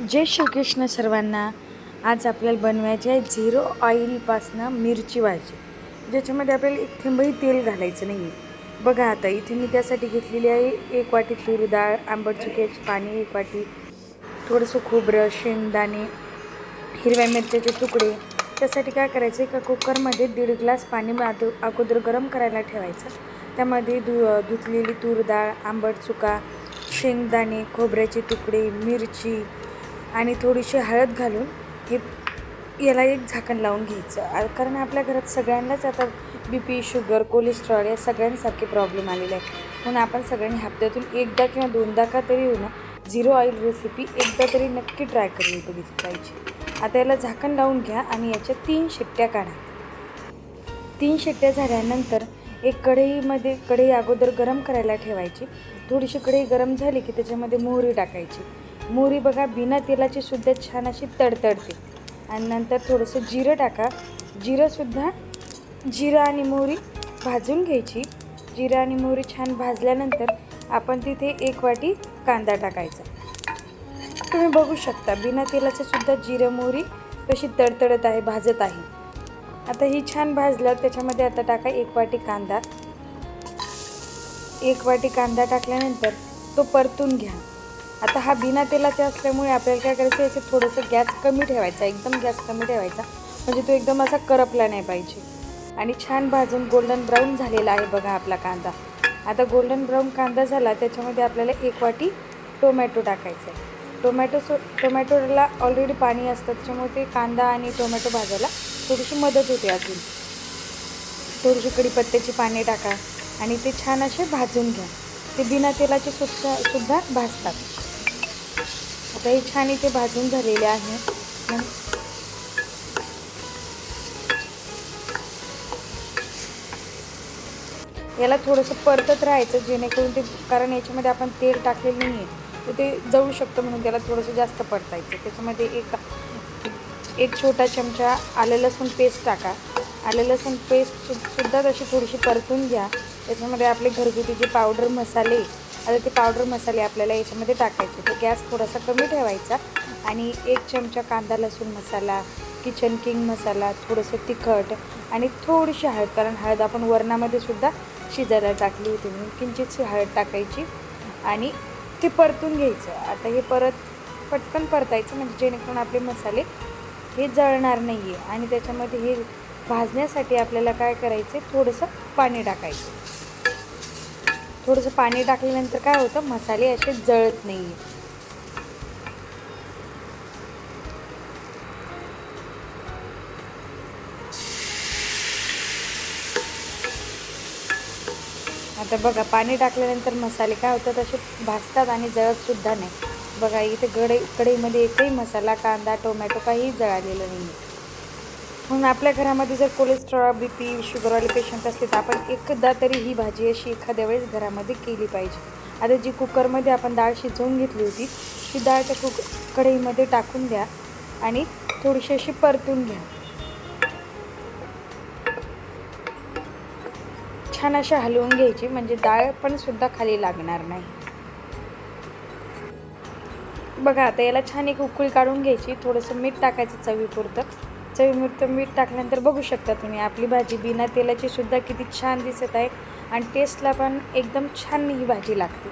जय श्रीकृष्ण सर्वांना. आज आपल्याला बनवायचे आहे झिरो ऑइलपासनं मिरची भाजी. ज्याच्यामध्ये आपल्याला एक थेंबही तेल घालायचं नाही आहे बघा आता इथे मी त्यासाठी घेतलेली आहे एक वाटी तूर डाळ आंबट चुक्याचे पाणी एक वाटी थोडंसं खोबरं शेंगदाणे हिरव्या मिरच्याचे तुकडे. त्यासाठी काय करायचं एका कुकरमध्ये दीड ग्लास पाणी अगोदर गरम करायला ठेवायचं. त्यामध्ये धु धुतलेली तूर डाळ आंबट चुका शेंगदाणे खोबऱ्याचे तुकडे मिरची आणि थोडीशी हळद घालून हे याला एक झाकण लावून घ्यायचं. कारण आपल्या घरात सगळ्यांनाच आता बी पी शुगर कोलेस्ट्रॉल या सगळ्यांसारखे प्रॉब्लेम आलेले आहेत. म्हणून आपण सगळ्यांनी हप्त्यातून एकदा किंवा दोनदा का तरी होईना झिरो ऑइल रेसिपी एकदा तरी नक्की ट्राय करून बघितली पाहिजे. आता याला झाकण लावून घ्या आणि याच्या तीन शिट्ट्या काढा. तीन शिट्ट्या झाल्यानंतर एक कढईमध्ये कढई अगोदर गरम करायला ठेवायची. थोडीशी कढई गरम झाली की त्याच्यामध्ये मोहरी टाकायची. मोहरी बघा बिना तेलाची सुद्धा छान अशी तडतडते. आणि नंतर थोडंसं जिरं टाका. जिरंसुद्धा जिरं आणि मोहरी भाजून घ्यायची. जिरं आणि मोहरी छान भाजल्यानंतर आपण तिथे एक वाटी कांदा टाकायचा. तुम्ही बघू शकता बिना तेलाचं सुद्धा जिरं मोहरी कशी तडतडत आहे भाजत आहे. आता ही छान भाजलं त्याच्यामध्ये आता टाका एक वाटी कांदा. एक वाटी कांदा टाकल्यानंतर तो परतून घ्या. आता हा बिना तेलाचा असल्यामुळे आपल्याला काय करायचं याचे थोडंसं गॅस कमी ठेवायचा एकदम गॅस कमी ठेवायचा. म्हणजे तो एकदम असा करपला नाही पाहिजे. आणि छान भाजून गोल्डन ब्राऊन झालेला आहे बघा आपला कांदा. आता गोल्डन ब्राऊन कांदा झाला त्याच्यामध्ये आपल्याला एक वाटी टोमॅटो टाकायचा आहे टोमॅटो सो टोमॅटोला ऑलरेडी पाणी असतं त्याच्यामुळे ते कांदा आणि टोमॅटो भाजायला थोडीशी मदत होते अजून. थोडीशी कढीपत्त्याची पाने टाका आणि ते छान असे भाजून घ्या. ते बिना तेलाचे सुद्धा सुद्धा भाजतात. आता हे छान इथे भाजून झालेले आहे. याला थोडंसं परतत राहायचं जेणेकरून ते कारण याच्यामध्ये आपण तेल टाकलेलं नाही आहे तर ते जळू शकतं म्हणून त्याला थोडंसं जास्त परतायचं. त्याच्यामध्ये एक एक छोटा चमचा आलं लसूण पेस्ट टाका. आलं लसूण पेस्ट सुद्धा तशी थोडीशी परतून घ्या. त्याच्यामध्ये आपले घरगुती जे पावडर मसाले आता ते पावडर मसाले आपल्याला याच्यामध्ये टाकायचे. तो गॅस थोडासा कमी ठेवायचा आणि एक चमचा कांदा लसूण मसाला किचन किंग मसाला थोडंसं तिखट आणि थोडीशी हळद. कारण हळद आपण वरणामध्ये सुद्धा शिजायला टाकली होती म्हणून किंचितशी हळद टाकायची आणि ते परतून घ्यायचं. आता हे परत पटकन परतायचं म्हणजे जेणेकरून आपले मसाले हे जळणार नाही आहे आणि त्याच्यामध्ये हे भाजण्यासाठी आपल्याला काय करायचं आहे थोडंसं पाणी टाकायचं. थोडंसं पाणी टाकल्यानंतर काय होतं मसाले असे जळत नाही आता बघा पाणी टाकल्यानंतर मसाले काय होतात असे भाजतात आणि जळतसुद्धा नाही. बघा इथे गडई कढईमध्ये एकही मसाला कांदा टोमॅटो काहीही जळालेलं नाही आहे म्हणून आपल्या घरामध्ये जर कोलेस्ट्रॉल बी पी शुगरवाले पेशंट असले तर आपण एकदा तरी ही भाजी अशी एखाद्या वेळेस घरामध्ये केली पाहिजे. आता जी कुकरमध्ये आपण डाळ शिजवून घेतली होती ती डाळ त्या कुक कढईमध्ये टाकून द्या आणि थोडीशी अशी परतून घ्या. छान अशा हलवून घ्यायची म्हणजे डाळ पण सुद्धा खाली लागणार नाही. बघा आता याला छान एक उकळी काढून घ्यायची थोडंसं मीठ टाकायचं चवीपुरतं. चवीपुरतं मीठ टाकल्यानंतर बघू शकता तुम्ही. आपली भाजी बिना तेलाची सुद्धा किती छान दिसत आहे आणि टेस्टला पण एकदम छान ही भाजी लागते.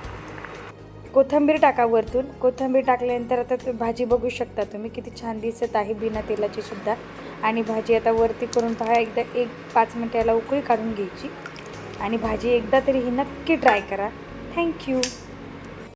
कोथिंबीर टाका वरतून. कोथिंबीर टाकल्यानंतर आता भाजी बघू शकता तुम्ही किती छान दिसत आहे बिना तेलाची सुद्धा. आणि भाजी आता वरती करून पहा एकदा एक पाच मिनटाला उकळी काढून घ्यायची. आणि भाजी एकदा तरी ही नक्की ट्राय करा. थँक्यू